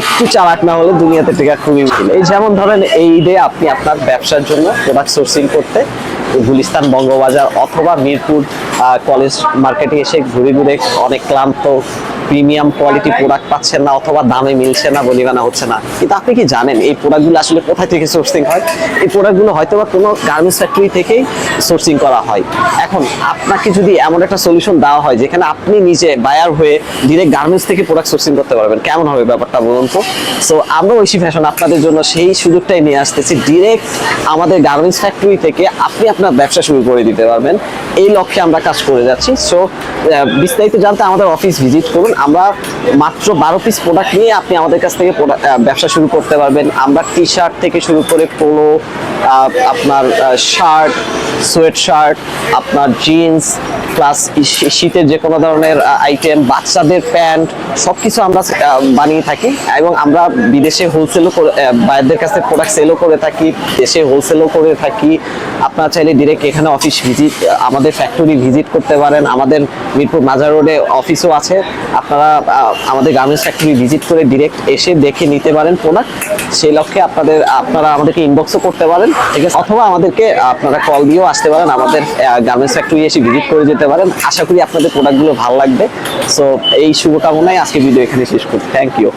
একটু চালাক না হলে দুনিয়াতে টেকা খুবই মুশকিল। এই যেমন ধরেন, এই ঈদে আপনি আপনার ব্যবসার জন্য প্রোডাক্ট সোর্সিং করতে গুলিস্তান বঙ্গবাজার অথবা মিরপুর কলেজ মার্কেটে এসে ঘুরে ঘুরে অনেক ক্লান্ত প্রিমিয়াম কোয়ালিটি প্রোডাক্ট পাচ্ছেন না অথবা দামে মিলছে না, বলিবানা হচ্ছে না। কিন্তু আপনি কি জানেন, এই প্রোডাক্টগুলো আসলে কোথায় থেকে সোর্সিং হয়? এই প্রোডাক্টগুলো হয়তো বা কোনো গার্মেন্টস ফ্যাক্টরি থেকেই সোর্সিং করা হয়। এখন আপনাকে যদি এমন একটা সলিউশন দেওয়া হয়, যেখানে আপনি নিজে বায়ার হয়ে ডিরেক্ট গার্মেন্টস থেকে প্রোডাক্ট সোর্সিং করতে পারবেন, কেমন হবে ব্যাপারটা বলুন তো? সো আমরা ঐশী ফ্যাশন আপনাদের জন্য সেই সুযোগটাই নিয়ে আসতেছি ডিরেক্ট আমাদের গার্মেন্টস ফ্যাক্টরি থেকে আপনি আপনার ব্যবসা শুরু করে দিতে পারবেন। এই লক্ষ্যে আমরা কাজ করে যাচ্ছি। সো বিস্তারিত জানতে আমাদের অফিস ভিজিট করুন। আমরা মাত্র বারো পিস প্রোডাক্ট নিয়ে আপনি আমাদের কাছ থেকে ব্যবসা শুরু করতে পারবেন। আমরা টি শার্ট থেকে শুরু করে পোলো আপনার শার্ট সোয়েট শার্ট আপনার জিন্স প্লাস শীতের যে কোনো ধরনের আইটেম বাচ্চাদের প্যান্ট সব কিছু আমরা বানিয়ে থাকি এবং আমরা বিদেশে হোলসেলও করে বাইরের কাছে প্রোডাক্ট সেলও করে থাকি, দেশে হোলসেলও করে থাকি। আপনারা চাইলে ডিরেক্ট এখানে অফিস ভিজিট আমাদের ফ্যাক্টরি ভিজিট করতে পারেন। আমাদের মিরপুর মাজার রোডে অফিসও আছে। আপনারা আমাদের গার্মেন্টস ফ্যাক্টরি ভিজিট করে ডিরেক্ট এসে দেখে নিতে পারেন প্রোডাক্ট সেই লক্ষ্যে আপনাদের, আপনারা আমাদেরকে ইনবক্সও করতে পারেন। ঠিক আছে? অথবা আমাদেরকে আপনারা কল দিয়েও আসতে পারেন, আমাদের গার্মেন্টস ফ্যাক্টরি এসে ভিজিট করে যেতে পারেন। আশা করি আপনাদের প্রোডাক্টগুলো ভালো লাগবে। সো এই শুভকামনায় আজকে ভিডিও এখানে শেষ করি থ্যাংক ইউ